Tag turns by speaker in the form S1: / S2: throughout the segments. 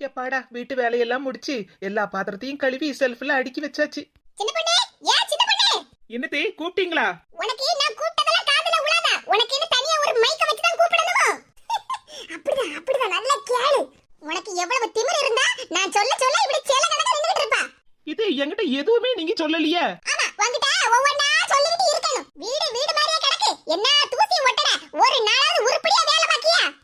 S1: எப்பாடா வீட்டு வேலையெல்லாம் முடிச்சு எல்லா பாத்திரத்தையும் கழுவி செல்ஃப்ல அடுக்கி வச்சாச்சு. என்னதே கூப்பிட்டீங்களா?
S2: உனக்கு நான் கூப்பிட்டதெல்லாம் காதுல விழாதா உனக்கு இன்னும் தனியா ஒரு மைக்க வச்சு தான் கூப்பிடணுமோ? அப்படிதான் அப்படிதான் நல்லா கேளு. உனக்கு எவ்வளவு திமிரு இருந்தா நான் சொல்ல சொல்ல இப்படி சேல கணக்கா நின்னுட்டு இருப்பா.
S1: இது என்கிட்ட எதுவுமே நீங்க சொல்லலையே.
S2: ஆமா உன்கிட்ட ஒவ்வொன்னா சொல்லிட்டு இருக்கணும். வீடு வீடு மாதிரியே கிடக்கு. என்ன தூசி ஒட்டட ஒரு நாளாவது உருப்படியா வேலை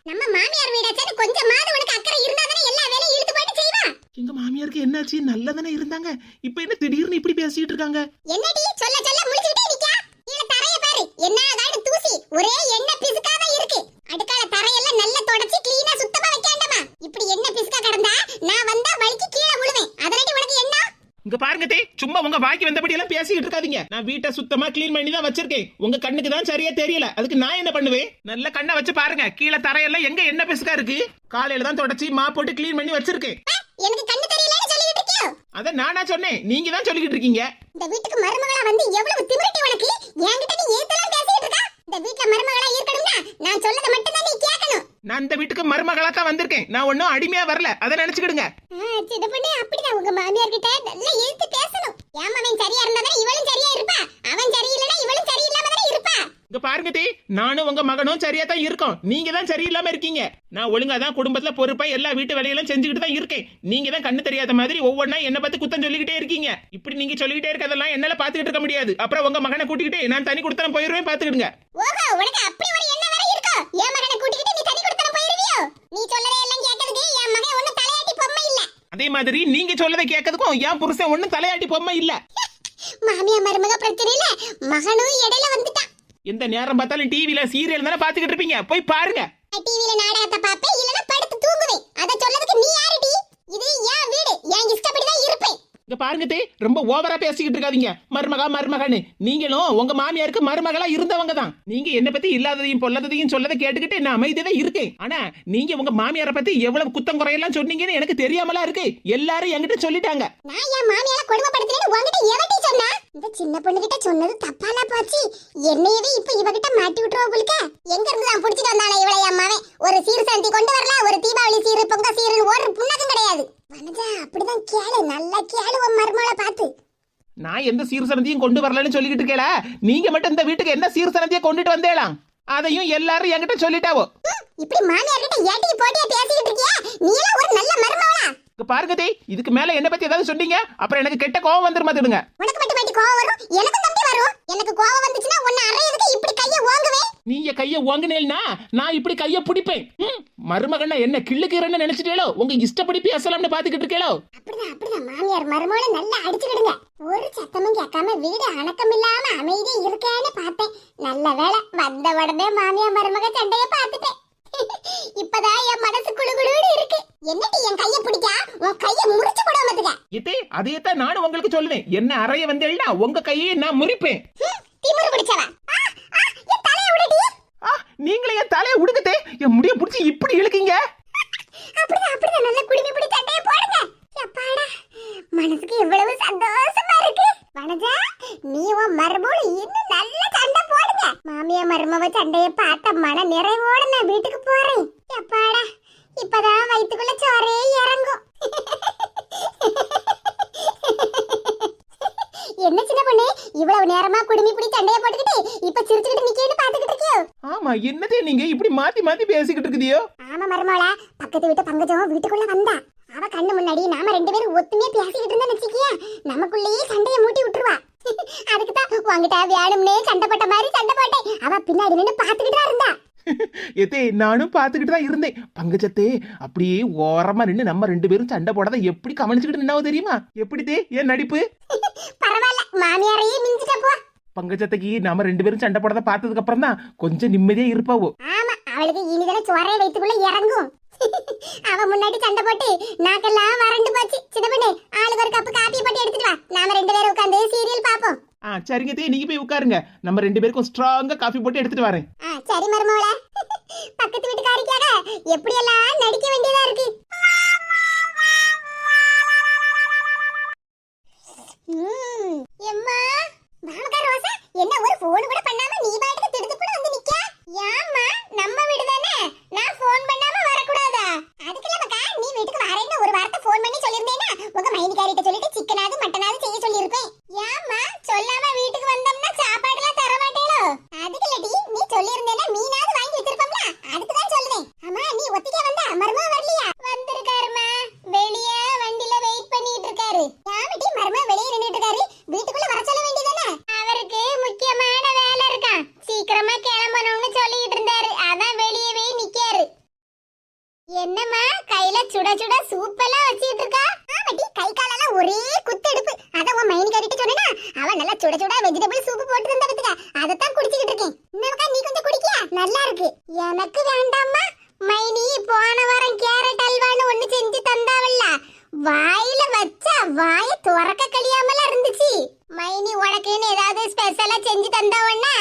S2: நம்ம மாமியார் வீடாச்சும் கொஞ்சமாவது உனக்கு அக்கறை இருந்தா தானே எல்லா வேலையும் இழுத்து போயிட்டு செய்வா?
S1: எங்க மாமியாருக்கு என்னாச்சு? நல்லதானே இருந்தாங்க. இப்ப என்ன திடீர்னு இப்படி பேசிட்டு இருக்காங்க?
S2: என்னடி? சொல்ல சொல்ல முடிச்சுக்கிட்டே நிக்கா கீழ தரைய பாரு. என்ன அதாடு தூசி. ஒரே எண்ணெய் பிசுக்கா தான் இருக்கு. அடுக்கால தரையெல்லாம் நல்லா தொடச்சி க்ளீனா சுத்தமா வைக்காண்டமா இப்படி எண்ணெய் பிசுக்கா கிடந்தா நான் வந்தா வலிக்கு கீழே விழுவேன் அதனால உனக்கு என்ன
S1: இங்க பாருங்க தே சும்மா உங்க வாக்கி வந்தபடி எல்லாம் பேசிட்டு இருக்காதீங்க. நான் வீட்டை சுத்தமா க்ளீன் பண்ணி தான் வச்சிருக்கேன். உங்க கண்ணுக்கு தான் சரியா தெரியல. அதுக்கு நான் என்ன பண்ணுவேன்? நல்ல கண்ணை வச்சு பாருங்க. கீழே தரையெல்லாம் எங்க என்ன பெருசுக்கா இருக்கு? காலையில தான் தொடச்சி மா போட்டு க்ளீன் பண்ணி வச்சிருக்கேன். அத நானா சொன்னேன். நீங்க தான் சொல்லிக்கிட்டு இருக்கீங்க.
S2: இந்த வீட்டுக்கு மருமகளா வந்து எவ்வளவு திமிரட்டி உனக்கு? என்கிட்ட நீ ஏத்தலாம் பேசிட்டு இருக்கா? இந்த வீட்ல மருமகளா இருக்கணும்னா நான் சொல்லத மட்டும் தான் நீ கேட்கணும்.
S1: நான் இந்த வீட்டுக்கு மருமகளா தான் வந்திருக்கேன். நான் ஒன்னும் அடிமையா வரல. அதை நினைச்சுக்கிடுங்க.
S2: சின்ன பொண்ணு அப்படிதான். உங்க மாமியார் கிட்ட நல்லா எழுத்து பேசணும். ஏன் அவன் சரியா இருந்தா இவளும் சரியா இருப்பா? அவன் சரியில்லைன்னா இவளும் சரியில்லாம தானே இருப்பா?
S1: இங்க பாருங்க தே நானும் உங்க மகனும் சரியா தான் இருக்கோம். நீங்க தான் சரியில்லாம இருக்கீங்க. நான் ஒழுங்கா தான் குடும்பத்துல பொறுப்பா எல்லா வீட்டு வேலையெல்லாம் செஞ்சுக்கிட்டு தான் இருக்கேன். நீங்க தான் கண்ணு தெரியாத மாதிரி ஒவ்வொன்றா என்ன பத்தி குத்தம் சொல்லிக்கிட்டே இருக்கீங்க. இப்படி நீங்க சொல்லிக்கிட்டே இருக்கதெல்லாம் என்னால பாத்துக்கிட்டு இருக்க முடியாது. அப்புறம் உங்க மகனை கூட்டிக்கிட்டு நான் தனி கொடுத்தன போயிருவேன் பாத்துக்கிடுங்க
S2: ஓஹோ உனக்கு அப்படி ஒரு எண்ணம் வேற இருக்கோ? என் மகனை கூட்டிக்கிட்டு நீ தனி கொடுத்தன போயிருவியோ? நீ சொல்லறத எல்லாம் கேட்கறதுக்கு என் மகன் ஒண்ணும் தலையாட்டி பொம்மை இல்ல.
S1: அதே மாதிரி நீங்க சொல்லதை கேட்கறதுக்கும் என் புருஷன் ஒண்ணும் தலையாட்டி பொம்மை இல்ல.
S2: மாமியார் மருமக பிரச்சனை இல்ல. மகனும் இடையில வந்துட்டான்.
S1: எந்த நேரம் பார்த்தாலும் டிவில சீரியல் தானே பாத்துக்கிட்டு இருப்பீங்க? போய் பாருங்க.
S2: டிவில நாடகத்தை பாப்பேன் இல்லனா படுத்து தூங்குவேன். அத சொல்லதுக்கு நீ யாருடி? இது என் வீடு. என் இஷ்டப்படி தான் இருப்பேன்.
S1: இங்க பாருங்க தே ரொம்ப ஓவரா பேசிக்கிட்டு இருக்காதீங்க. மருமகா மருமகன்னு. நீங்களும் உங்க மாமியாருக்கு மருமகளா இருந்தவங்க தான் நீங்க என்ன பத்தி இல்லாததையும் பொல்லாததையும் சொல்லதை கேட்டுக்கிட்டு நான் அமைதியா இருக்கேன் ஆனா நீங்க உங்க மாமியாரை பத்தி எவ்வளவு குத்தம் குறையெல்லாம் சொன்னீங்கன்னு எனக்கு தெரியாமலா இருக்கு. எல்லாரும் என்கிட்ட சொல்லிட்டாங்க.
S2: நான் என் மாமியால கொடுமைப்படுத்துறேன்னு உன்கிட்ட எவட்டி சொன்னா? இந்த சின்ன பொண்ணு கிட்ட சொன்னது தப்பால போச்சு. என்னையவே இப்ப இவகிட்ட மாட்டி விட்டுருவா போலுக்க எங்க இருந்து நான் புடிச்சிட்டு வந்தானே இவளை என் மாவன்? ஒரு சீர் சாந்தி கொண்டு வரல ஒரு தீபாவளி சீரு பொங்க சீருன்னு ஒரு புண்ணகம் கிடையாது. வனஜா அப்படிதான் கேளு. நல்லா கேளு உன் மருமகளை பார்த்து.
S1: நான் எந்த சீர்சனத்தையும் கொண்டு வரலன்னு சொல்லிக்கிட்டு இருக்கேல நீங்க மட்டும் இந்த வீட்டுக்கு என்ன சீர்சனத்தையும் கொண்டுட்டு வந்தேலாம் அதையும் எல்லாரும் என்கிட்ட சொல்லிட்டாவோ?
S2: இப்படி மாமியார் கிட்ட ஏட்டி போட்டியா பேசிக்கிட்டு இருக்கியா? நீ எல்லாம் ஒரு நல்ல மருமகளா?
S1: இங்க பாருங்க இதுக்கு மேல என்ன பத்தி ஏதாவது சொன்னீங்க? அப்புறம் எனக்கு கெட்ட கோவம் வந்துருமா திடுங்க.
S2: உனக்கு மட்டும் மட்டும் கோவம் வரும்? எனக்கும் தம்பி வரும். எனக்கு கோவம் வந்துச்சுன்னா உன்னை அறையதுக்கு இப்படி கைய
S1: நீங்க கைய ஓங்குனேல்னா நான் இப்படி கைய பிடிப்பேன். ம், மருமகன்னா என்ன கிள்ளுக்கிறேன்னு நினைச்சிட்டேலோ உங்க இஷ்டப்படி பேசலாம்னு பாத்துக்கிட்டு இருக்கேளோ?
S2: அப்படிதான் அப்படிதான். மாமியார் மருமகளை நல்லா அடிச்சுக்கிடுங்க. ஒரு சத்தமும் கேட்காம வீடு அணக்கம் இல்லாம அமைதி இருக்கேன்னு பார்த்தேன். நல்ல வேளை வந்த உடனே மாமியார் மருமக சண்டைய பார்த்துட்டேன். இப்பதான் என் மனசு குளுகுளுன்னு இருக்கு. என்னடி என் கைய பிடிக்கா உன் கைய முறிச்சு போடாமத்துக்க
S1: இதே அதையத்தான் நானும் உங்களுக்கு சொல்லுவேன். என்ன அறைய வந்தேன்னா உங்க கையை நான் முறிப்பேன்.
S2: திமிரு பிடிச்சவ.
S1: நீங்களே என் தலையை உடுக்கத்தே என் முடிய புடிச்சு இப்படி இழுக்கீங்க?
S2: அப்படிதான் அப்படிதான். நல்ல குடுமி பிடி சண்டைய போடுங்க. அப்பாடா மனசுக்கு எவ்வளவு சந்தோஷமா இருக்கு. வனஜா நீ உன் மருமோடு இன்னும் நல்ல சண்டை போடுங்க. மாமியா மருமவ சண்டைய பார்த்த மன நிறைவோட நான் வீட்டுக்கு போறேன். அப்பாடா இப்பதான் வயிற்றுக்குள்ள சோறே இறங்கும். என்ன சின்ன பொண்ணு? இவ்வளவு நேரமா குடுமி பிடி சண்டைய போட்டுக்கிட்டு இப்ப சிரிச்சுக்கிட்டு நிக்கேன்னு பாத்துக்கிட்டு இருக்கியோ?
S1: ஆமா என்னதே நீங்க இப்படி மாத்தி மாத்தி பேசிக்கிட்டு இருக்குதியோ
S2: ஆமா மருமோள பக்கத்து வீட்டு பங்கஜம் வீட்டுக்குள்ள வந்தா. அவ கண்ணு முன்னாடி நாம ரெண்டு பேரும் ஒத்துமையா பேசிக்கிட்டு இருந்தா வச்சுக்கியா நமக்குள்ளேயே சண்டைய மூட்டி விட்டுருவா. அதுக்கு தான் உங்ககிட்ட வேணும்னே சண்டை போட்ட மாதிரி சண்டை போட்டேன். அவ பின்னாடி நின்னு பாத்துக்கிட்டு இருந்தா.
S1: எத்தே நானும் பாத்துக்கிட்டு தான் இருந்தேன். பங்கஜத்தே அப்படியே ஓரமா நின்னு நம்ம ரெண்டு பேரும் சண்டை போடாத எப்படி கவனிச்சுக்கிட்டு நின்னாவோ தெரியுமா? எப்படி தே என் நடிப்பு?
S2: பரவாயில்ல மாமியாரையே மிஞ்சிட்ட போ.
S1: பங்கஜத்தைக்கு நாம ரெண்டு பேரும் சண்டை போடாத பார்த்ததுக்கு அப்புறம் தான் கொஞ்சம் நிம்மதியா இருப்பாவோ?
S2: ஆமா அவளுக்கு இனிதான சோறே வயித்துக்குள்ள இறங்கும். அவ முன்னாடி சண்டை போட்டு நாக்கெல்லாம் வறண்டு போச்சு. சின்ன பண்ணு ஆளுக்கு ஒரு கப்பு காப்பி போட்டு எடுத்துட்டு வா. நாம ரெண்டு பேரும் உட்காந்து சீரியல் பாப்போம்
S1: ஆ சரிங்க தே நீங்க போய் உட்காருங்க. நம்ம ரெண்டு பேருக்கும் ஸ்ட்ராங்கா காஃபி போட்டு எடுத்துட்டு வரேன்.
S2: ஆ சரி மர்மோல பக்கத்து வீட்டுக்காரிக்காக எப்படியெல்லாம் நடிக்க வேண்டியதா இருக்கு? எம்மா? வாமக்கா ரோசா என்ன ஒரு போன் கூட பண்ணாம நீ பாட்டுக்கு திடுதுப்புன்னு வந்து நிக்க? ஏம்மா நம்ம வீடு தானே? நான் போன் பண்ணாம வரக்கூடாதா? அதுக்கு இல்லக்கா நீ வீட்டுக்கு வரேன்னு உங்க மைனிகாரிட்ட சொல்லிட்டு சிக்கனாவது மட்டனாவது செய்ய சொல்லியிருப்பேன் ஏம்மா சொல்லாம வீட்டுக்கு வந்தோம்னா சாப்பாடுலாம் தர மாட்டேளோ அதுக்கு இல்லடி நீ சொல்லியிருந்தேன்னா மீனாவது வாங்கி வச்சிருப்போம்ல அதுக்கு தான் சொல்லுவேன் ஆமா நீ ஒத்திக்கே வந்தா மருமக வரலையா வந்திருக்காருமா வெளிய வண்டில வெயிட் பண்ணிட்டு இருக்காரு யாமிட்டி மருமக வெளிய நின்னுட்டு இருக்காரு வீட்டுக்குள்ள வர சொல்ல வேண்டியதானே அவருக்கு முக்கியமான வேலை இருக்கான் சீக்கிரமா கிளம்பணும்னு சொல்லிட்டு இருந்தாரு அதான் வெளியவே நிக்காரு என்னம்மா கையில சுட சுட சூப் எல்லாம் வச்சிட்டு இருக்கா ஆமாடி கை காலெல்லாம் ஒரே குத்தெடுப்பு அத உன் மைன் கறிட்டு சொன்னா அவன் நல்லா சுட சுட வெஜிடபிள் சூப் போட்டு தந்தா பத்துக்க அதத்தான் குடிச்சிட்டு இருக்கேன் இன்னமக்கா நீ கொஞ்சம் குடிக்கியா நல்லா இருக்கு எனக்கு வேண்டாம்மா மைனி போன வாரம் கேரட் அல்வான்னு ஒண்ணு செஞ்சு தந்தாவல்ல வாயில வச்சா வாய துறக்க கழியாமல இருந்துச்சு. மைனி உனக்குன்னு ஏதாவது ஸ்பெஷலா செஞ்சு தந்தவன்னா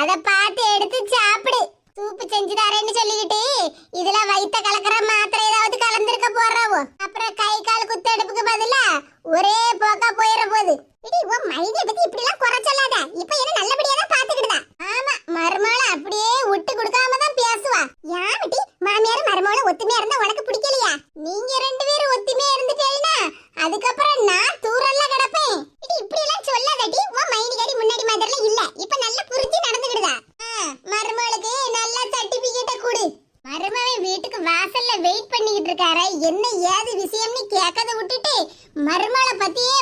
S2: அதை பார்த்து எடுத்து சாப்பிடு. சூப்பு செஞ்சு தரேன்னு சொல்லிக்கிட்டு இதுல வயித்த கலக்கிற மாத்திரை ஏதாவது கலந்துருக்க போறாவோ? அப்புறம் கை கால் குத்தெடுப்புக்கு பதிலா ஒரே போக்கா போயிட போகுது இடி உன் மைதிய பத்தி இப்படி எல்லாம் குறை சொல்லாத? இப்ப என்ன நல்லபடியா தான் பாத்துக்கிட்டுதா? ஆமா மருமகள அப்படியே விட்டு கொடுக்காம தான் பேசுவா. யாமிட்டி மாமியார் மருமகள ஒத்துமையா இருந்தா உனக்கு பிடிக்கலையா? நீங்க ரெண்டு பேரும் ஒத்துமையா இருந்துட்டேன்னா அதுக்கப்புறம் நான் தூரல்ல கிடப்பேன். இடி இப்படி எல்லாம் சொல்லாதடி. உன் மைனிகாரி முன்னாடி மாதிரி இல்ல. இப்ப நல்லா புரிஞ்சு நடந்துக்கிடுதா? மருமகளுக்கு நல்ல சர்டிபிகேட்ட கொடு. மருமகன் வீட்டுக்கு வாசல்ல வெயிட் பண்ணிக்கிட்டு இருக்காரு. என்ன ஏது விஷயம்னு கேட்கத விட்டுட்டு மருமகளை பத்தியே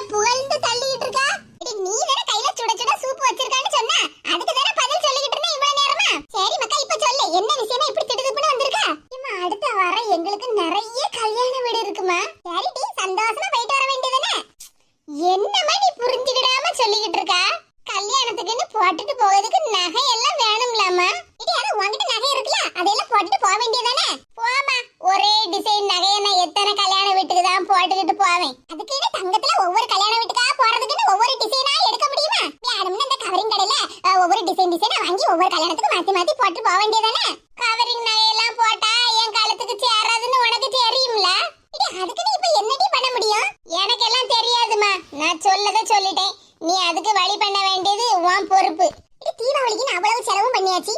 S2: பண்ணியாச்சு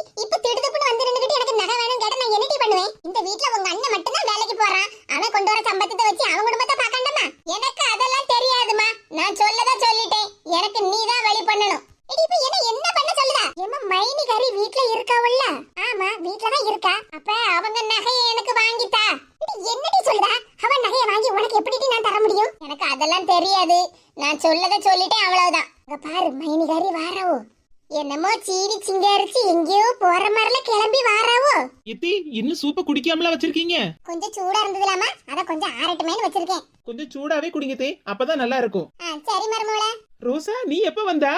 S2: கொஞ்சம் சூடா இருந்ததுலாமா? அத கொஞ்சம் ஆறட்டுமேன்னு வச்சிருக்கேன்.
S1: கொஞ்சம் சூடாவே குடிங்க தே அப்பதான் நல்லா இருக்கும்
S2: சரி மருமோள.
S1: ரோசா நீ எப்ப வந்தா?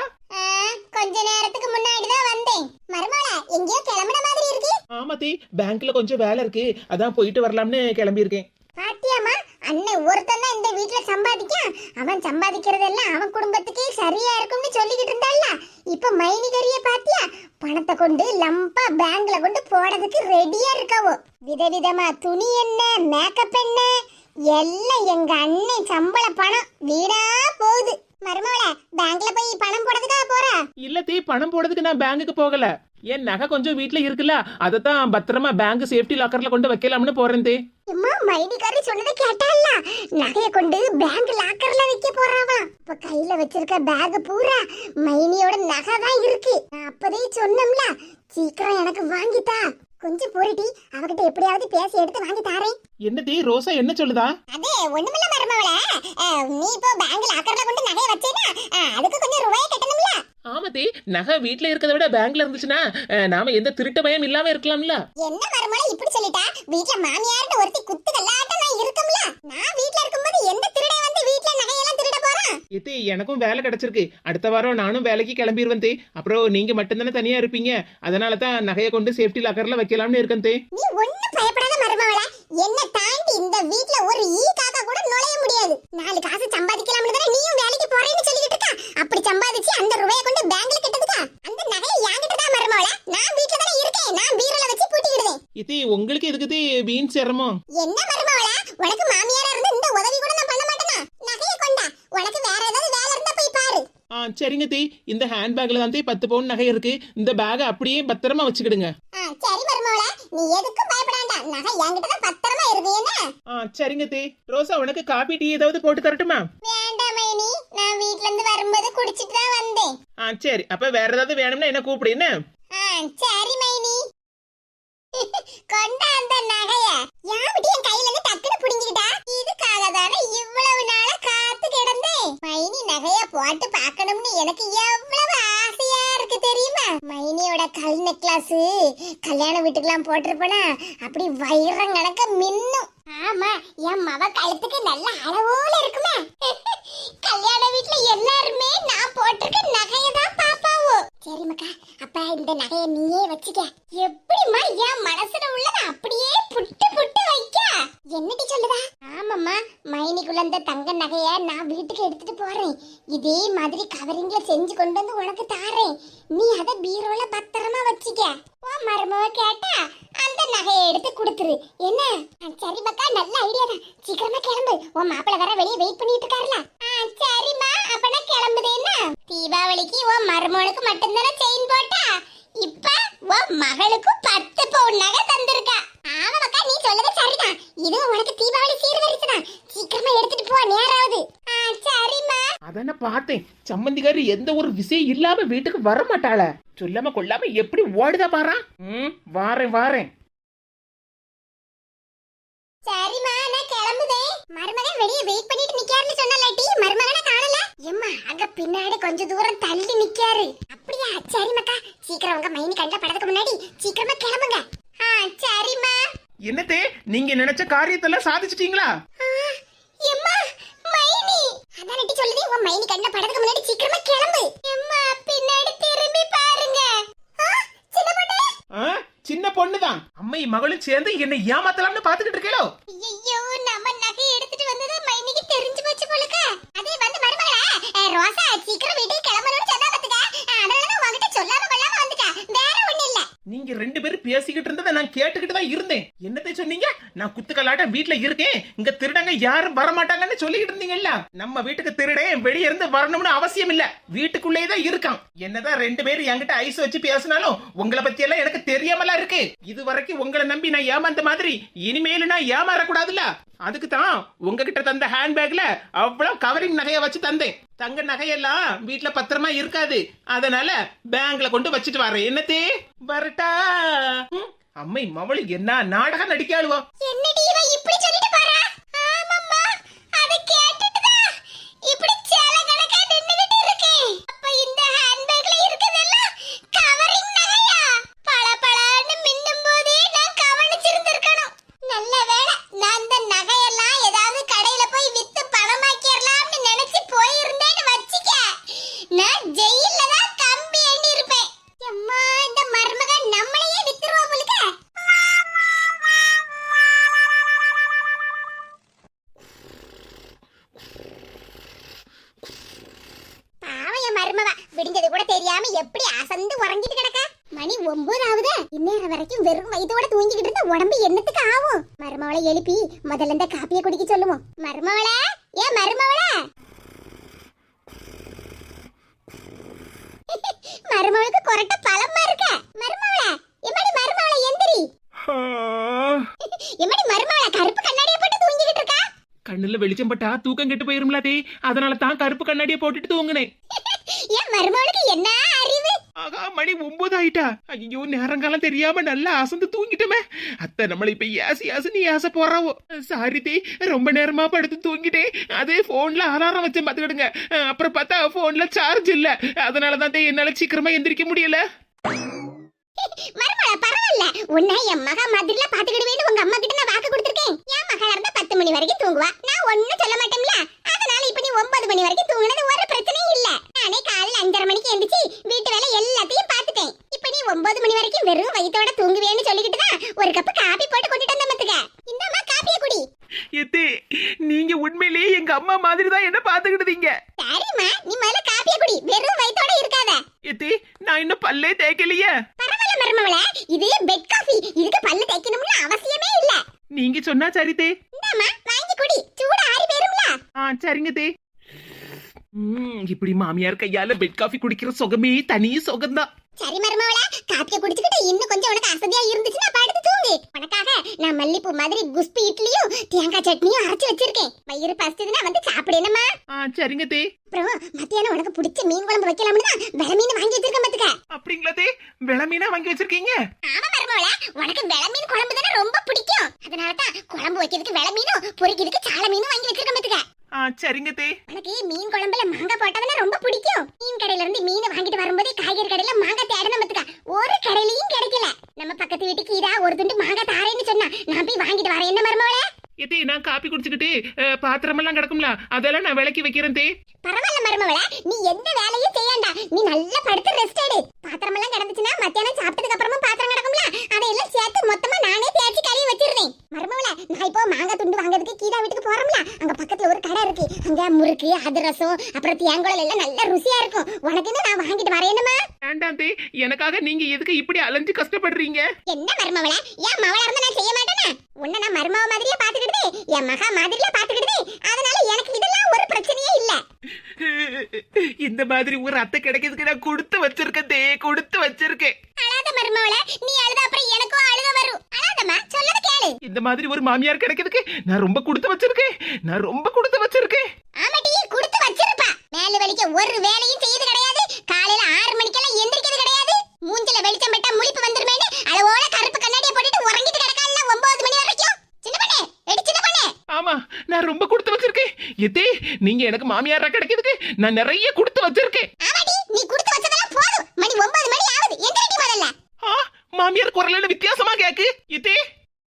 S2: கொஞ்ச நேரத்துக்கு முன்னாடி தான் வந்தேன். மருமோள எங்கேயோ கிளம்புன மாதிரி இருக்கு.
S1: ஆமா தே பேங்க்ல கொஞ்சம் வேலை இருக்கு. அதான் போயிட்டு வரலாம்னு கிளம்பி இருக்கேன்
S2: பாத்தியாமா அண்ணன் ஒருத்தன் தான் இந்த வீட்டில் சம்பாதிக்கான். அவன் சம்பாதிக்கிறதெல்லாம் அவன் குடும்பத்துக்கே சரியா இருக்கும்னு சொல்லிக்கிட்டு இருந்தால இப்ப மைனிகரிய பாத்தியா? பணத்தை கொண்டு லம்பா பேங்க்ல கொண்டு போறதுக்கு ரெடியா இருக்காவோ. விதவிதமா துணி என்ன மேக்கப் என்ன எல்லாம் எங்க அண்ணன் சம்பள பணம். வீடா போகுது. மருமவள பேங்க்ல போய் பணம் போடுறதுக்கா போற?
S1: இல்ல தீ பணம் போடுறதுக்கு நான் பேங்குக்கு போகல. என் நகை கொஞ்சம் வீட்டுல இருக்குல்ல அதத்தான் பத்திரமா பேங்க் சேஃப்டி லாக்கர்ல கொண்டு வைக்கலாம்னு போறேன் தே.
S2: அம்மா மைனிகாரி சொன்னதை கேட்டால நகைய கொண்டு பேங்க் லாக்கர்ல வைக்க போறாவா? இப்ப கையில வச்சிருக்க பேக் பூரா மைனியோட நகை தான் இருக்கு. நான் அப்பதே சொன்னோம்ல சீக்கிரம் எனக்கு வாங்கித்தா கொஞ்சம் பொறுடி அவகிட்ட எப்படியாவது பேசி எடுத்து வாங்கி தாரேன்.
S1: என்ன தே ரோசா என்ன சொல்லுதா?
S2: அது ஒண்ணுமில்ல மருமவள நீ இப்போ பேங்க் லாக்கர்ல கொண்டு நகைய வச்சேனா அதுக்கு கொஞ்சம் ரூபாய் கட்டணும்ல.
S1: ஆமா தே நகை வீட்ல இருக்கிறத விட பேங்க்ல இருந்துச்சுன்னா நாம எந்த திருட்டு பயம் இல்லாம இருக்கலாம்ல?
S2: என்ன மருமவள இப்படி சொல்லிட்டா? வீட்ல மாமியார்னு ஒருத்தி குத்து கல்லாட்ட நான் இருக்கும்ல? நான் வீட்ல இருக்கும்போது எந்த திருடன் வந்து வீட்ல நகையெல்லாம் திருட போறான்
S1: இது எனக்கும் வேலை கிடைச்சிருக்கு. அடுத்த வாரம் நானும் வேலைக்கு கிளம்பிடுவேன் தே. அப்புறம் நீங்க மட்டும்தானே தனியா இருப்பீங்க. அதனால தான் நகையை கொண்டு சேஃப்டி லாக்கர்ல வைக்கலாம்னு இருக்கேன் தே.
S2: நீ ஒண்ணும் பயப்படாத என்ன தாண்டி இந்த வீட்ல ஒரு ஈ காக்கா கூட நுழைய முடியாது. நாலு காசு சம்பாதிக்கலாம்னு தானே நீயும் வேலைக்கு போறேன்னு சொல்லிட்டு இருக்கா? அப்படி சம்பாதிச்சு அந்த ரூபாயை கொண்டு பேங்க்ல கட்டதுக்கா? அந்த நகையை என்கிட்ட தான் மருமவள நான் வீட்ல தானே இருக்கேன். நான் பீரோல வச்சு பூட்டிக்கிடுவேன்.
S1: இது உங்களுக்கு எதுக்கு வீண் சிரமம்
S2: என்ன மருமவள உனக்கு மாமியாரா இருந்து இந்த உதவி கூட நான் பண்ண மாட்டேனா நகையை கொண்டா உனக்கு வேற ஏதாவது வேலை இருந்தா போய் பாரு
S1: ஆ சரிங்க தே. இந்த ஹேண்ட்பேக்ல தான் தே. பத்து பவுன் நகை இருக்கு. இந்த பேக்கை அப்படியே பத்திரமா வச்சுக்கிடுங்க.
S2: சரி மருமவள நீ எதுக்கும் பயப்படாண்டா. நகை என்கிட்ட தான் பத்திரமா இருக்கு என்ன?
S1: ஆ சரிங்க தே. ரோசா உனக்கு காபி டீ ஏதாவது போட்டு தரட்டுமா?
S2: வேண்டாம் மைனி. நான் வீட்ல இருந்து வரும்போது குடிச்சிட்டு தான் வந்தேன்.
S1: ஆ சரி. அப்ப வேற ஏதாவது வேணும்னா என்ன கூப்பிடு என்ன?
S2: ஆ சரி மைனி கொண்டா அந்த நகைய யாமிட்டி என் கையில இருந்து டக்குனு புடிங்கிட்டா இதுக்காக தானே இவ்வளவு நாளா காத்து கிடந்தேன் மைனி நகைய போட்டு பார்க்கணும்னு எனக்கு எவ்வளவு ஆசையா இருக்கு தெரியுமா? மைனியோட கல் நெக்லஸ் கல்யாண வீட்டுக்கெல்லாம் போட்டிருப்பனா? அப்படி வயிறம் கணக்க மின்னும். ஆமா என் மவ கழுத்துக்கு நல்ல அளவோல இருக்குமே. கல்யாண வீட்டுல எல்லாருமே நான் போட்டிருக்க நகையை சரி மக்கா அப்ப இந்த நகைய நீயே வச்சுக்க. எப்படிம்மா என் மனசுல உள்ளத அப்படியே புட்டு புட்டு வைக்க? என்னடி சொல்லுதா? ஆமாம்மா மைனிக்குள்ள இந்த தங்க நகைய நான் வீட்டுக்கு எடுத்துட்டு போறேன். இதே மாதிரி கவரிங்ல செஞ்சு கொண்டு வந்து உனக்கு தாரேன். நீ அதை பீரோல பத்திரமா வச்சுக்க. ஓ மருமக கேட்டா. நகையை எடுத்து கொடுத்துரு. என்ன? சரி மக்கா நல்ல ஐடியா தான். சீக்கிரமா கிளம்பு. உன் மாப்பிள்ள வர வெளியே வெயிட் பண்ணிட்டு இருக்காருல. சரிம்மா அப்பனா கிளம்புது என்ன? தீபாவளிக்கு உன் மருமகளுக்கு மட்டும்தானே செயின் போட்டா? இப்ப உன் மகளுக்கு பத்து பவுன் நகை தந்திருக்கா. ஆமா மக்கா நீ சொல்லது சரிதான். இது உனக்கு தீபாவளி சீர்வரிசை தான். சீக்கிரமா எடுத்துட்டு போ நேராவது. சரிம்மா
S1: அதான பார்த்தேன். சம்மந்திக்காரி எந்த ஒரு விஷயம் இல்லாம வீட்டுக்கு வர மாட்டாள சொல்லாம கொள்ளாம எப்படி ஓடுதா பாரா? ம் வாரேன் வாரேன்.
S2: சரிம்மா நான் கிளம்புதேன் மருமகன் வெளியே வெயிட் பண்ணிட்டு நிக்காருன்னு சொன்னலாட்டி மருமகனை காணல. எம்மா அங்க பின்னாடி கொஞ்ச தூரம் தள்ளி நிக்காரு அப்படியா? சரி மக்கா சீக்கிரம் உங்க மைனி கண்ட படத்துக்கு முன்னாடி சீக்கிரமா கிளம்புங்க. ஆ சரிம்மா.
S1: என்னத்தே நீங்க நினைச்ச காரியத்தெல்லாம் சாதிச்சிட்டீங்களா?
S2: எம்மா மைனி. அதான் நட்டி சொல்லுது உங்க மைனி கண்ட படத்துக்கு முன்னாடி சீக்கிரமா கிளம்பு. எம்மா பின்னாடி திரும்பி பாருங்க. ஆ, சின்ன பொண்ணு?
S1: ஆ, சின்ன பொண்ணுதான். அம்மை மகளும் சேர்ந்து என்னை ஏமாத்தலாம்னு பாத்துக்கிட்டு இருக்கேளோ
S2: ஐயோ நம்ம நகை எடுத்துட்டு வந்தது மைனிக்கு தெரிஞ்சு போச்சு போலுக்க அதே வந்து மருமகளா அஹ், ரோசா சீக்கிரம் வீட்டுக்கு கிளம்பணும்னு சொன்னா பாத்துக்க அதனாலதான் உங்ககிட்ட சொல்லாம கொள்ளாம வந்துட்டா வேற ஒண்ணு இல்ல
S1: நீங்க ரெண்டு பேரும் பேசிக்கிட்டு இருந்ததை நான் கேட்டுக்கிட்டு தான் இருந்தேன் என்னத்தை சொன்னீங்க நான் நான் வீட்டுல இருக்கேன். இங்க திருடங்க யாரும் வரமாட்டாங்கன்னு சொல்லிக்கிட்டு இருந்தீங்கல்ல? நம்ம வீட்டுக்கு திருடன் வெளியே இருந்து வரணும்னு அவசியம் இல்ல. வீட்டுக்குள்ளேயே தான் இருக்கான். என்னதான் ரெண்டு பேரும் என்கிட்ட ஐஸ் வச்சு பேசினாலும் உங்களை பத்தி எல்லாம் எனக்கு தெரியாமலாம் இருக்கு. இது வரைக்கும் உங்களை நம்பி நான் ஏமாந்த மாதிரி இனிமேல் நான் ஏமாறக்கூடாதுல்ல? அதுக்கு தான் உங்ககிட்ட தந்த ஹேண்ட்பேக்ல அவ்வளவு கவரிங் நகையை வச்சு தந்தேன். தங்க நகையெல்லாம் வீட்டுல பத்திரமா இருக்காது. அதனால பேங்க்ல கொண்டு வச்சுட்டு வரேன் என்னத்தே? வரட்டா? அம்மை மவள் என்ன நாடகம் நடிக்காளுவா
S2: என்னடி இவ இப்படி சொல்லிட்டு போறா? ஆமாம்மா அத கேட்டுட்டு தான் இப்படி எழுப்பி முதல்ல இந்த காப்பியை குடிக்க சொல்லுவோம் மருமவள? ஏன் மருமவள? மருமவளுக்கு கொரட்ட பழமா இருக்க. மருமவள எம்மாடி மருமவள எந்திரி? எம்மாடி மருமவள கருப்பு கண்ணாடியை போட்டு தூங்கிக்கிட்டு இருக்கா?
S1: கண்ணுல வெளிச்சம் பட்டா தூக்கம் கெட்டு போயிரும்லாதே. அதனால தான் கருப்பு கண்ணாடியை போட்டுட்டு தூங்குனேன்.
S2: என் மருமவளுக்கு என்ன அறிவு?
S1: ஆகா மணி ஒன்பது ஆயிட்டா ஐயோ நேரங்காலம் தெரியாம நல்லா அசந்து தூங்கிட்டோமே. அத்தை நம்மள இப்ப ஏசி ஏசி ஏச போறாவோ. சாரி தே ரொம்ப நேரமா படுத்து தூங்கிட்டேன். அதே போன்ல அலாரம் வச்சு பாத்துக்கிடுங்க அப்புறம் பார்த்தா போன்ல சார்ஜ் இல்ல. அதனாலதான் தே என்னால சீக்கிரமா எந்திரிக்க முடியல.
S2: மருமகள பரவாயில்ல. உன்னை என் மகா மாதிரில பாத்துக்கிடுவேன்னு உங்க அம்மா கிட்ட நான் வாக்கு கொடுத்துருக்கேன். என் மகளா இருந்தா பத்து மணி வரைக்கும் தூங்குவா. நான் ஒண்ணும் சொல்ல மாட்டேன்ல அதனால இப்ப நீ ஒன்பது மணி வரைக்கும் தூங்குனது ஒரு பிரச்சனையும் இல்ல. நானே காலையில அஞ்சரை மணிக்கு எந்திரிச்சு வீட்டு வேலை எல்லாத்தையும் பாத்துட்டேன் இப்ப நீ ஒன்பது மணி வரைக்கும் வெறும் வயித்தோட தூங்குவேன்னு சொல்லிக்கிட்டு தான் ஒரு கப் காபி போட்டு கொண்டுட்டு வந்த மத்துக்க. இந்தாம்மா காப்பியை குடி.
S1: எத்தே நீங்க உண்மையிலேயே எங்க அம்மா மாதிரி தான் என்ன பாத்துக்கிட்டீங்க
S2: சரிம்மா நீ முதல்ல காப்பியை குடி. வெறும் வயித்தோட இருக்காத.
S1: எத்தே நான் இன்னும் பல்லே தேய்க்கலையே.
S2: பரவாயில்ல மருமவள இது பெட் காஃபி இதுக்கு பல்லு தேய்க்கணும்னு அவசியமே இல்ல.
S1: நீங்க சொன்னா சரி தே
S2: இந்தாம்மா வாங்கி குடி. சூடு
S1: சரிங்க தே. ம், இப்படி மாமியார் கையால பெட் காஃபி குடிக்கிற சுகமே தனி சுகம்தான்.
S2: சரி மருமவள காப்பிய குடிச்சுக்கிட்டு இன்னும் கொஞ்சம் உனக்கு அசதியா இருந்துச்சுன்னா படுத்து தூங்கு. உனக்காக நான் மல்லிப்பூ மாதிரி குஸ்பி இட்லியும் தேங்காய் சட்னியும் அரைச்சு வச்சிருக்கேன். வயிறு பசிச்சதுன்னா வந்து சாப்பிடு என்னம்மா?
S1: ஆ சரிங்க தே.
S2: அப்புறம் மத்தியானம் உனக்கு பிடிச்ச மீன் குழம்பு வைக்கலாம்னு தான் வெள மீன் வாங்கி வச்சிருக்கேன் பாத்துக்க.
S1: அப்படிங்களா தே? விள மீனா வாங்கி வச்சிருக்கீங்க?
S2: ஆமா மருமவள உனக்கு வெள மீன் குழம்பு தானே ரொம்ப பிடிக்கும். அதனால தான் குழம்பு வைக்கிறதுக்கு வெள மீனும் பொரிக்கிறதுக்கு சால மீனும் வாங்கி வச்சிருக்கேன் பாத்துக்க.
S1: ஆ சரிங்க தே.
S2: உனக்கு மீன் குழம்புல மாங்காய் போட்டதுன்னா ரொம்ப பிடிக்கும். மீன் கடையில இருந்து மீன் வாங்கிட்டு வரும்போது காய்கறி கடையில மாங்காய் தேடணும் பாத்துக்க ஒரு கடையிலயும் கிடைக்கல. நம்ம பக்கத்து வீட்டுக்கு இதா ஒரு துண்டு மாங்காய் தாரேன்னு சொன்னா நான் போய் வாங்கிட்டு வரேன். என்ன மருமவள
S1: எதே நான் காப்பி குடிச்சுக்கிட்டு அஹ், பாத்திரமெல்லாம் கிடக்கும்ல அதெல்லாம் நான் விளக்கி வைக்கிறேன் தே.
S2: பரவாயில்ல மருமவள நீ எந்த வேலையும் செய்யாண்டா. நீ நல்லா படுத்து ரெஸ்ட் எடு. பாத்திரம் எல்லாம் கிடந்துச்சுன்னா மத்தியானம் முறுக்கு அதிரசம் அப்புறம் தேங்குழல் எல்லாம் நல்ல ருசியா இருக்கும். உனக்குன்னு நான் வாங்கிட்டு வரேனுமா
S1: வேண்டாம் தே எனக்காக நீங்க எதுக்கு இப்படி அலைஞ்சு கஷ்டப்படுறீங்க?
S2: என்ன மருமவள? ஏன் மவளா இருந்தா நான் செய்ய மாட்டேனா? உன்னை நான் மருமவ மாதிரியே பாத்துக்கிட்டே என் மகா மாதிரியே பாத்துக்கிட்டே அதனால எனக்கு இதெல்லாம் ஒரு பிரச்சனையே இல்ல.
S1: இந்த மாதிரி ஒரு அத்தை கிடைக்கிறதுக்கு நான் கொடுத்து வச்சிருக்கேன் தே கொடுத்து வச்சிருக்கேன்.
S2: அழாத மருமவள நீ அழுத அப்புறம் எனக்கும் அழுக வரும். அழாதம்மா சொல்லத கேளு.
S1: இந்த மாதிரி ஒரு மாமியார் கிடைக்கிறதுக்கு நான் ரொம்ப கொடுத்து வச்சிருக்கேன். நான் ரொம்ப கொடுத்து வச்சிருக்கேன்
S2: ஆமாட்டி கொடுத்து வச்சிருப்பா மேல வலிக்க ஒரு வேலையும் செய்யது கிடையாது. காலையில ஆறு மணிக்கெல்லாம் எந்திரிக்கிறது கிடையாது. மூஞ்சில வெளிச்சம் பட்டா முழிப்பு வந்துருமேன்னு அளவோட கருப்பு கண்ணாடியை போட்டுட்டு உறங்கிட்டு கிடக்கால ஒன்பது மணி வரைக்கும். சின்ன பண்ணே எடி சின்ன பண்ணே.
S1: ஆமா நான் ரொம்ப கொடுத்து வச்சிருக்கேன். எத்தே நீங்க எனக்கு மாமியாரா கிடைக்கிறதுக்கு நான் நிறைய கொடுத்து வச்சிருக்கேன்
S2: ஆமாடி நீ கொடுத்து வச்சதெல்லாம் போதும் மணி ஒன்பது மணி ஆகுது எந்திரடி முதல்ல
S1: ஆ மாமியார் குரல்ல வித்தியாசமா கேக்கு எத்தே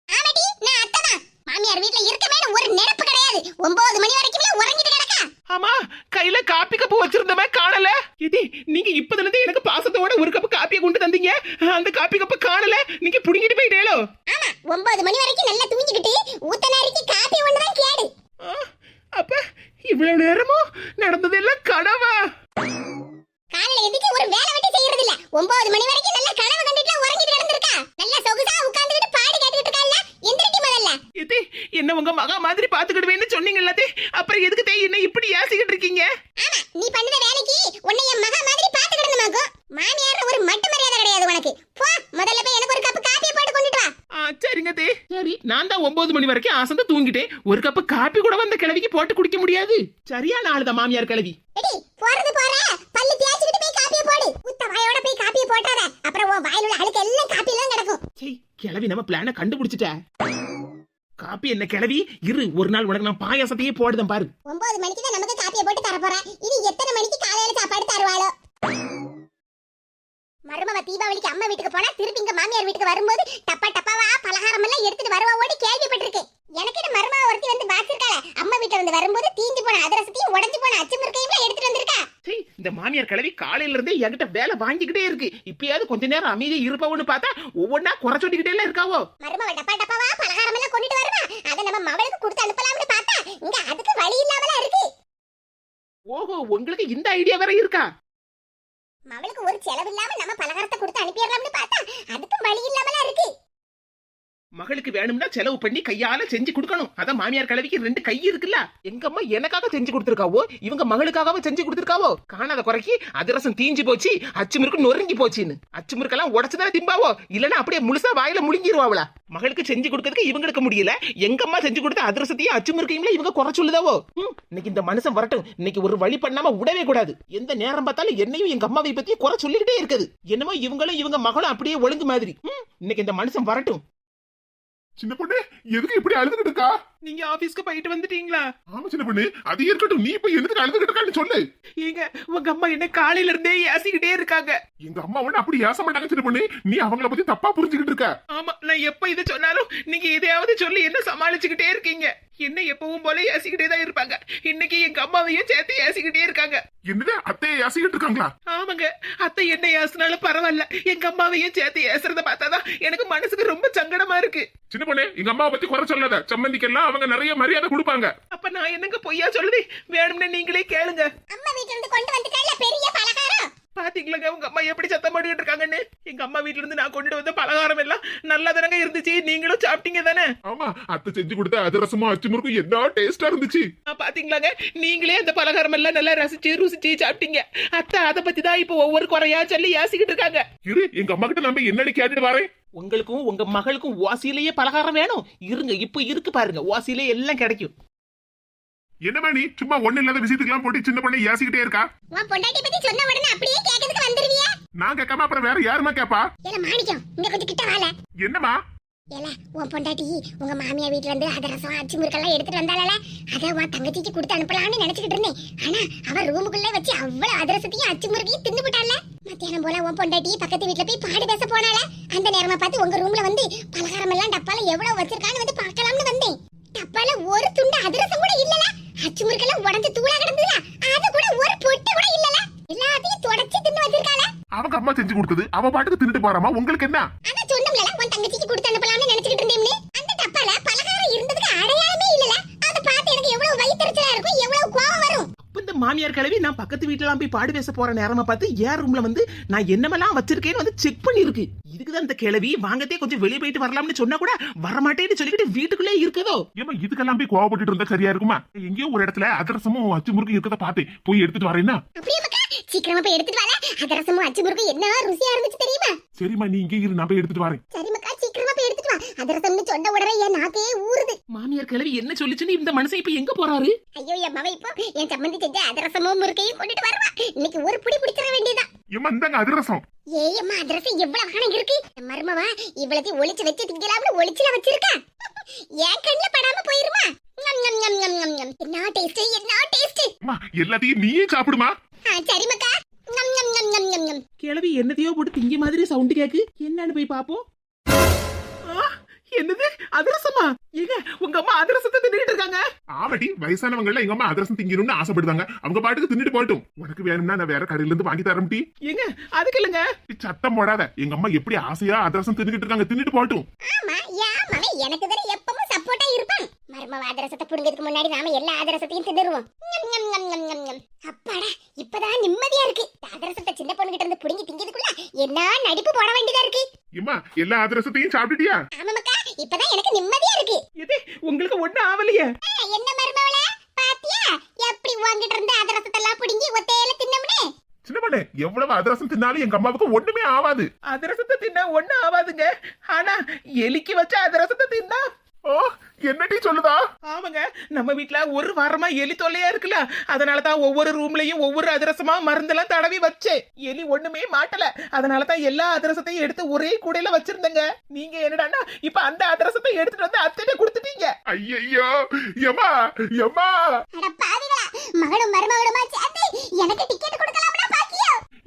S2: ஆமாடி நான் அத்தைதான் மாமியார் வீட்ல இருக்கவே ஒரு நினைப்பு கிடையாது ஒன்பது மணி வரைக்குமே உறங்கிட்டு கிடக்கா
S1: ஆமா கையில காப்பி கப்பு வச்சிருந்தமே காணல இது நீங்க இப்பதுல இருந்து எனக்கு பாசத்தோட ஒரு கப்பு காப்பியை கொண்டு தந்தீங்க அந்த காப்பி கப்ப காணல நீங்க புடுங்கிட்டு போயிட்டேலோ
S2: ஆமா ஒன்பது மணி வரைக்கும் நல்லா தூங்கிக்கிட்டு ஊத்தனாரிக்கு காப்பி ஒண்ணுதான் கேடு
S1: ஆ, அப்ப இவ்வளவு நேரமும் நடந்ததெல்லாம் கனவா
S2: காலையில எதுக்கு ஒரு வேலை வெட்டி செய்யறது இல்ல ஒன்பது மணி வரைக்கும் நல்ல கனவு கண்டுட்டு உறங்கிட்டு கிடந்திருக்கா நல்ல சொகுசா உட்கார்ந்துட்டு பாடி கேட்டுட்டு இருக்கா எந்திரடி முதல்ல
S1: இது என்ன உங்க மகா மாதிரி பாத்துக்கிடுவேன்னு சொன்னீங்கல்ல தே அப்புறம் எதுக்கு தே என்ன இப்படி ஏசிக்கிட்டு இருக்கீங்க
S2: ஆமா நீ பண்ணுற வேலைக்கு உன்னை என் மகா மாதிரி பாத்து கிடந்தமாக்கும் மாமியார் ஒரு மட்டு மரியாதை கிடையாது உனக்கு போ முதல்ல போய் எனக்கு ஒரு கப் காப்பி போட்டு கொண்டுட்டு வா
S1: ஆ, சரிங்க தே சரி நான் தான் ஒன்பது மணி வரைக்கும் ஆசந்து தூங்கிட்டேன். ஒரு கப்பு காப்பி கூட வந்த கிழவிக்கு போட்டு குடிக்க முடியாது. சரியான ஆளுதான் மாமியார் கிழவி?
S2: போறது போற. பல்லு தேய்ச்சிட்டு போய் காப்பியை போடு. குத்த வாயோட போய் காப்பியை போட்டாத. அப்புறம் உன் வாயில உள்ள அழுக்கு எல்லாம் கிடக்கும்.
S1: சரி கிழவி நம்ம பிளான கண்டுபிடிச்சிட்ட. காப்பி என்ன கிழவி? இரு ஒரு நாள் உனக்கு நான் பாயாசத்தையே போடுதேன் பாரு.
S2: ஒன்பது மணிக்கு தான் நமக்கு காப்பியை போட்டு தர போறேன் இனி எத்தனை மணிக்கு காலையில சாப்பாடு தருவாளோ? மருமவ தீபாவளிக்கு அம்மா வீட்டுக்கு போனா திருப்பி இங்க மாமியார் வீட்டுக்கு வரும்போது டப்பா டப்பாவா பலகாரம் எல்லாம் எடுத்துட்டு வருவா ஓடி கேள்விப்பட்டிருக்கேன். எனக்கு இந்த மருமவ ஒருத்தி வந்து பாத்துருக்காள அம்மா வீட்டுல இருந்து வரும்போது தீஞ்சு போன அதிரசத்தையும் உடைஞ்சு போன அச்சு முறுக்கையும் எடுத்துட்டு வந்திருக்கா?
S1: இந்த மாமியார் கிழவி காலையில இருந்தே என்கிட்ட வேலை வாங்கிக்கிட்டே இருக்கு. இப்பயாவது கொஞ்ச நேரம் அமைதியா இருப்பவன்னு பார்த்தா ஒவ்வொன்னா குறை சொல்லிக்கிட்டே எல்லாம் இருக்காவோ?
S2: மருமவ டப்பா டப்பாவா பலகாரம் எல்லாம் கொண்டுட்டு வருவா அதை நம்ம மவளுக்கு கொடுத்து அனுப்பலாம்னு பார்த்தா இங்க அதுக்கு வழி இல்லாமல இருக்கு.
S1: ஓஹோ உங்களுக்கு இந்த ஐடியா வேற இருக்கா?
S2: மவளுக்கு ஒரு செலவு இல்லாம நம்ம பலகாரத்தை கொடுத்து அனுப்பிடலாம்னு பார்த்தா அதுக்கும் வழி இல்லாமலா இருக்கு.
S1: மகளுக்கு வேணும்னா செலவு பண்ணி கையால செஞ்சு கொடுக்கணும். அதான் மாமியார் கலவிக்கு ரெண்டு கை இருக்குல்ல. எங்க அம்மா எனக்காக செஞ்சு கொடுத்துருக்காவோ? இவங்க மகளுக்காகவே செஞ்சு கொடுத்துருக்காவோ? காணாத குறைக்கி அதிரசம் தீஞ்சு போச்சு அச்சு முறுக்கு நொறுங்கி போச்சுன்னு. அச்சு முறுக்கெல்லாம் உடச்சுதானே திம்பாவோ? இல்லைன்னா அப்படியே முழுசா வாயில முழுங்கிருவாவளா? மகளுக்கு செஞ்சு கொடுக்கறதுக்கு இவங்களுக்கு முடியல. எங்க அம்மா செஞ்சு கொடுத்த அதிரசத்தையும் அச்சுமுருக்கையும் இவங்க குறை சொல்லுதாவோ? ம், இன்னைக்கு இந்த மனுஷன் வரட்டும். இன்னைக்கு ஒரு வழி பண்ணாம விடவே கூடாது. எந்த நேரம் பார்த்தாலும் என்னையும் எங்க அம்மாவை பத்தி குறை சொல்லிக்கிட்டே இருக்குது. என்னமோ இவங்களும் இவங்க மகளும் அப்படியே ஒழுங்கு மாதிரி. ம், இன்னைக்கு இந்த மனுஷன் வரட்டும்.
S3: சின்ன பொண்ணு எதுக்கு இப்படி அழுதுகிட்டு இருக்கா?
S1: நீங்க ஆபீஸ்க்கு போயிட்டு வந்துட்டீங்களா?
S3: ஆமா சின்ன பொண்ணு அது இருக்கட்டும். நீ இப்ப எதுக்கு அழுதுகிட்டு இருக்கான்னு சொல்லு.
S1: ஏங்க உங்க அம்மா என்ன காலையில இருந்தே ஏசிக்கிட்டே இருக்காங்க.
S3: எங்க அம்மா ஒண்ணு அப்படி ஏச மாட்டாங்க சின்ன பொண்ணு. நீ அவங்கள பத்தி தப்பா புரிஞ்சுக்கிட்டு இருக்க.
S1: ஆமா நான் எப்ப இதை சொன்னாலும் நீங்க எதையாவது சொல்லி என்ன சமாளிச்சுக்கிட்டே இருக்கீங்க. என்ன எப்பவும் போல ஏசிக்கிட்டே தான் இருப்பாங்க. இன்னைக்கு எங்க அம்மாவையும் சேர்த்து ஏசிக்கிட்டே இருக்காங்க.
S3: என்னது? அத்தையை ஏசிக்கிட்டு இருக்காங்களா?
S1: ஆமாங்க அத்தை என்ன ஏசினாலும் பரவாயில்ல. எங்க அம்மாவையும் சேர்த்து ஏசுறத பார்த்தாதான் எனக்கு மனசுக்கு ரொம்ப சங்கடமா இருக்கு.
S3: சின்ன பொண்ணு எங்க அம்மாவை பத்தி குறை சொல்லாத. சம்மந்திக்கெல்லாம் அவங்க நிறைய மரியாதை கொடுப்பாங்க.
S1: அப்ப நான் என்னங்க பொய்யா சொல்லுது? வேணும்னு நீங்களே கேளுங்க.
S2: அம்மா வீட்டுல இருந்து கொண்டு வந்துட்டால பெரிய பலகாரம்.
S1: பாத்தீங்களாங்க உங்க அம்மா எப்படி சத்தம் போட்டுக்கிட்டு இருக்காங்கன்னு? எங்க அம்மா வீட்ல இருந்து நான் கொண்டுட்டு வந்த பலகாரம் எல்லாம் நல்லா தானங்க இருந்துச்சு. நீங்களும் சாப்பிட்டீங்க தானே?
S3: ஆமா அத்தை செஞ்சு கொடுத்த அதிரசமும் அச்சு முறுக்கும் என்ன டேஸ்டா இருந்துச்சு.
S1: பாத்தீங்களாங்க நீங்களே அந்த பலகாரம் எல்லாம் நல்லா ரசிச்சு ருசிச்சு சாப்பிட்டீங்க. அத்தை அதை பத்தி தான் இப்போ ஒவ்வொரு குறையா சொல்லி யாசிக்கிட்டு இருக்காங்க.
S3: இரு எங்க அம்மா கிட்ட நம்ம என்னன்னு கேட்டுட்டு வரேன்?
S1: உங்களுக்கும் உங்க மகளுக்கும் ஓசிலேயே பலகாரம் வேணும். இருங்க இப்போ இருக்கு பாருங்க. ஓசிலே எல்லாம் கிடைக்கும்.
S3: என்னமா நீ? சும்மா ஒண்ணு இல்லாத விஷயத்துக்கெல்லாம் போட்டு சின்ன பொண்ணை ஏசிக்கிட்டே இருக்கா?
S2: உன் பொண்டாட்டி பத்தி சொன்ன உடனே அப்படியே கேட்கறதுக்கு வந்துருவியா?
S3: நான் கேட்காம அப்புறம் வேற யாருமா கேப்பா?
S2: ஏல மாணிக்கம் இங்க கொஞ்சம் கிட்ட வாழ
S3: என்னமா
S2: ஏல உன் பொண்டாட்டி உங்க மாமியா வீட்ல இருந்து அதிரசம் அச்சு முறுக்கெல்லாம் எடுத்துட்டு வந்தாளல அத உன் தங்கச்சிக்கு கொடுத்து அனுப்பலாம்னு நினைச்சுக்கிட்டு இருந்தேன். ஆனா அவ ரூமுக்குள்ள வச்சு அவ்வளவு அதிரசத்தையும் அச்சு முறுக்கையும் தின்னு விட்டால மத்தியானம் போல உன் பொண்டாட்டி பக்கத்து வீட்ல போய் பாடு பேச போனால அந்த நேரமா பார்த்து உங்க ரூம்ல வந்து பலகாரம் எல்லாம் டப்பால எவ்வளவு வச்சிருக்கான்னு வந்து பார்க்கலாம்னு வந்தேன். டப்பால ஒரு துண்டு அதிரசம் கூட இல்லல. அச்சு முறுக்கெல்லாம் உடஞ்சு தூளா கிடந்ததுல. அது கூட ஒரு பொட்டு கூட இல்லல. எல்லாத்தையும் தொடச்சி தின்னு வச்சிருக்காள.
S3: அவங்க அம்மா செஞ்சு கொடுத்தது. அவ பாட்டுக்கு தின்னுட்டு போறாமா? உங்களுக்கு என்ன?
S2: அத சொன்னோம்ல உன் தங்கச்சிக்கு கொடுத்து அனுப்பலாம்னு
S1: இந்த மாமியார் கிழவி நான் பக்கத்து வீட்டுலாம் போய் பாடு பேச போற நேரமா பார்த்து ஏன் ரூம்ல வந்து நான் என்னமெல்லாம் வச்சிருக்கேன்னு வந்து செக் பண்ணிருக்கு. இதுக்குதான் இந்த கிழவி வாங்கத்தே கொஞ்சம் வெளியே போயிட்டு வரலாம்னு சொன்னா கூட வரமாட்டேன்னு சொல்லிக்கிட்டு வீட்டுக்குள்ளே இருக்குதோ?
S3: ஏமா இதுக்கெல்லாம் போய் கோவப்பட்டுட்டு இருந்தா சரியா இருக்குமா? எங்கேயோ ஒரு இடத்துல அதிரசமும் அச்சு முறுக்கு இருக்கத பார்த்தேன் போய் எடுத்துட்டு வரேன்னா?
S2: அப்படியே மக்கா சீக்கிரமா போய் எடுத்துட்டு வால அதிரசமும் அச்சு முறுக்கும் என்ன ருசியா இருந்துச்சு தெரியுமா?
S3: சரிம்மா நீ இங்கே இரு நான் போய் எடுத்துட்டு வரேன்.
S2: சரி மக்கா சீக்கிரமா போய் எடுத்துட்டு வா அதிரசம்னு சொன்ன உடனே என் நாக்கே ஊறுது.
S1: மாமியார் கிழவி என்ன சொல்லிச்சுன்னு இந்த மனுஷன் இப்ப எங்க போறாரு?
S2: ஐயோ என் மவ இப்போ என் சம்மந்தி செஞ்ச அதிரசமும் முறுக்கையும் கொண்டுட்டு வருவா. இன்னைக்கு ஒரு புடி பிடிச்சிட வேண்டியதா
S3: ஏமா இந்தாங்க அதிரசம்.
S2: ஏய் அம்மா அதிரசம் எவ்வளவு ஆனங்க இருக்கு. என் மருமவா இவ்வளத்தையும் ஒளிச்சு வச்சு திங்கலாம்னு ஒளிச்சுல வச்சிருக்கா. என் கண்ணுல படாம போயிருமா. என்ன டேஸ்ட் என்ன டேஸ்ட்
S3: அம்மா எல்லாத்தையும் நீயே சாப்பிடுமா?
S2: சரி மக்கா.
S1: கிழவி என்னதையோ போட்டு திங்க மாதிரி சவுண்ட் கேக்கு. என்னன்னு போய் பாப்போம் என்னது? அதிரசமா? ஏங்க உங்க அம்மா அதிரசத்தை தின்னுட்டு இருக்காங்க.
S3: ஆமாடி வயசானவங்க எல்லாம் எங்க அம்மா அதிரசம் திங்கணும்னு ஆசைப்படுதாங்க அவங்க பாட்டுக்கு தின்னுட்டு போகட்டும். உனக்கு வேணும்னா நான் வேற கடையில இருந்து வாங்கி தரேன் டி
S1: ஏங்க அதுக்கு இல்லைங்க.
S3: சத்தம் போடாத. எங்க அம்மா எப்படி ஆசையா அதிரசம் தின்னுட்டு இருக்காங்க தின்னுட்டு போகட்டும்.
S2: ஆமா யா மவன் எனக்கு தானே எப்பவும் சப்போர்ட்டா இருப்பான். மருமவ அதிரசத்தை புடுங்கிறதுக்கு முன்னாடி நாம எல்லா அதிரசத்தையும் தின்னுருவோம். ஞம், ஞம், ஞம், ஞம், ஞம், ஞம். அப்பாடா இப்பதான் நிம்மதியா இருக்கு. இந்த அதிரசத்தை சின்ன பொண்ணுகிட்ட இருந்து புடுங்கி திங்கிறதுக்குள்ள என்ன நடிப்பு போட வேண்டியதா இருக்கு?
S3: ஏம்மா எல்லா அதிரசத்தையும் சாப்பிட்டுட்டியா?
S2: ஆமா மக்கா இப்பதான் எனக்கு நிம்மதியா இருக்கு.
S1: எது உங்களுக்கு ஒண்ணும் ஆவலையே.
S2: என்ன மருமவள? பாத்தியா? எப்படி உங்ககிட்ட இருந்து அதிரசத்தை எல்லாம் புடுங்கி ஒத்தையில தின்னோம்னே?
S3: சின்ன பொண்ணு எவ்வளவு அதிரசம் தின்னாலும் எங்க அம்மாவுக்கு ஒண்ணுமே ஆகாது
S1: அதிரசத்தை தின்னா ஒண்ணும் ஆகாதுங்க ஆனா எலிக்கு வச்ச அதிரசத்தை தின்னா
S3: என்னடி சொல்லுதா?
S1: ஆமாங்க நம்ம வீட்ல ஒரு வாரமா எலி தொல்லையா இருக்குல்ல. அதனால தான் ஒவ்வொரு ரூம்லயும் ஒவ்வொரு அதிரசமா மருந்தெல்லாம் தடவி வச்சேன். எலி ஒண்ணுமே மாட்டல. அதனால தான் எல்லா அதிரசத்தையும் எடுத்து ஒரே கூடையில வச்சிருந்தேங்க. நீங்க என்னடான்னா இப்ப அந்த அதிரசத்தை எடுத்துட்டு வந்து அத்தைட்ட கொடுத்துட்டீங்க.
S3: ஐயையோ எம்மா எம்மா.
S2: அட பாவிகளா மகனும் மருமகளுமா சேர்ந்து எனக்கு டிக்கெட் கொடுக்கலாம்னா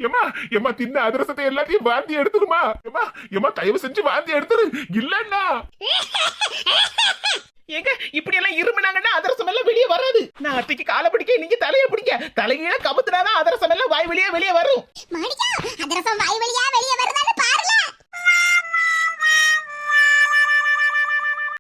S3: ஏமா ஏமா தின்ன அதிரசத்தை எல்லாத்தையும் வாந்தி எடுத்துருமா? ஏமா ஏமா தயவு செஞ்சு வாந்தி எடுத்துரு. இல்லன்னா
S1: ஏங்க இப்படி எல்லாம் இருமினாங்கன்னா அதிரசம் எல்லாம் வெளியே வராது. நான் அத்தைக்கு காலை பிடிக்க நீங்க தலையை பிடிக்க. தலையில கபத்துனாதான் அதிரசம் எல்லாம் வாய் வெளியே வெளியே வரும்.
S2: அதிரசம் வாய் வெளியா வெளியே வருதான்னு பாருல